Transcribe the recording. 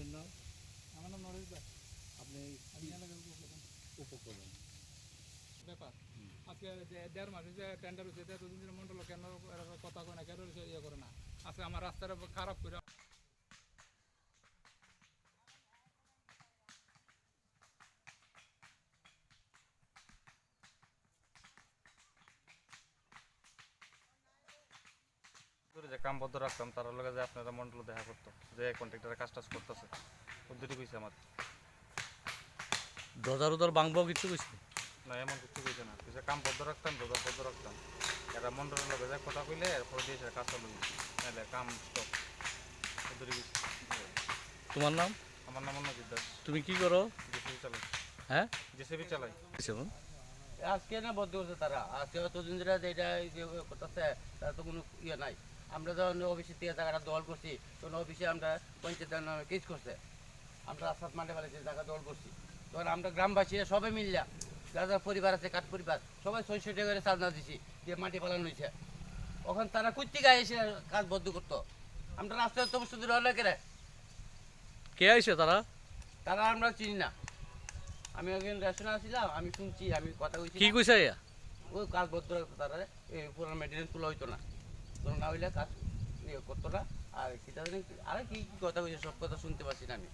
আপনার নাম আমার নাম নরেশ দাস। আপনি আমি কি এলাকার উপপ্রধান। উপপ্রধান। ব্যাপার। আজকে যে দেড় মাসে যে টেন্ডার হচ্ছে এতদিন মন্ডল কেন কথা কয় না কেন ইয়ে করে না? আজকে আমার রাস্তাটা খারাপ করে করে যে কাম বদ্ধ রাখতাম তার লগে যে আপনারা মন্ডল দেখা করতো যে কন্ট্রাক্টরে কাজ টাজ করতেছে। উদ্যোগী কইছে আমার। দরজা রোজার ভাঙবো কিছু কইছে? না এমন কিছু কইছে না। কইছে কাম বদ্ধ রাখতাম রোজা বদ্ধ রাখতাম। এটা মন্ডলের লগে যে কথা কইলে এরপর দিয়ে সে কাজ চালু। নাহলে কাম স্টপ উদ্যোগী কইছে। তোমার নাম? আমার নাম অন্য দাস। তুমি কি করো? জেসিবি চালাই। হ্যাঁ? জেসিবি চালাই। আজকে না বদ্ধ করছে তারা। আজকে অতদিন ধরে যে করতেছে তার তো কোনো ইয়ে নাই। আমরা যখন অফিসে থেকে জায়গাটা দল করছি তখন অফিসে আমরা পঞ্চায়েত নামে কেস করছে। আমরা রাস্তাত মাঠে ফেলেছি জায়গা দল করছি। তখন আমরা গ্রামবাসীরা সবাই মিললাম যারা যারা পরিবার আছে কাঠ পরিবার সবাই ছয়শো টাকা করে চাঁদা দিছি দিয়ে মাটি পালানো হয়েছে। ওখান তারা কুত্তিকা এসে কাজ বদ্ধ করতো। আমরা রাস্তায় তবু শুধু রহলে কেরে? কে আইছে তারা? তারা আমরা চিনি না। আমি একদিন রেশনে আসছিলাম আমি শুনছি আমি কথা কইছি কি কইছে ওই কাজ বদ্ধ রাখতো তারা এই পুরো মেটেরিয়াল তোলা হইতো না। তোলা না হইলে কাজ ইয়ে করতো না। আর কি আর কি কথা কইছে? সব কথা শুনতে পাচ্ছি না আমি।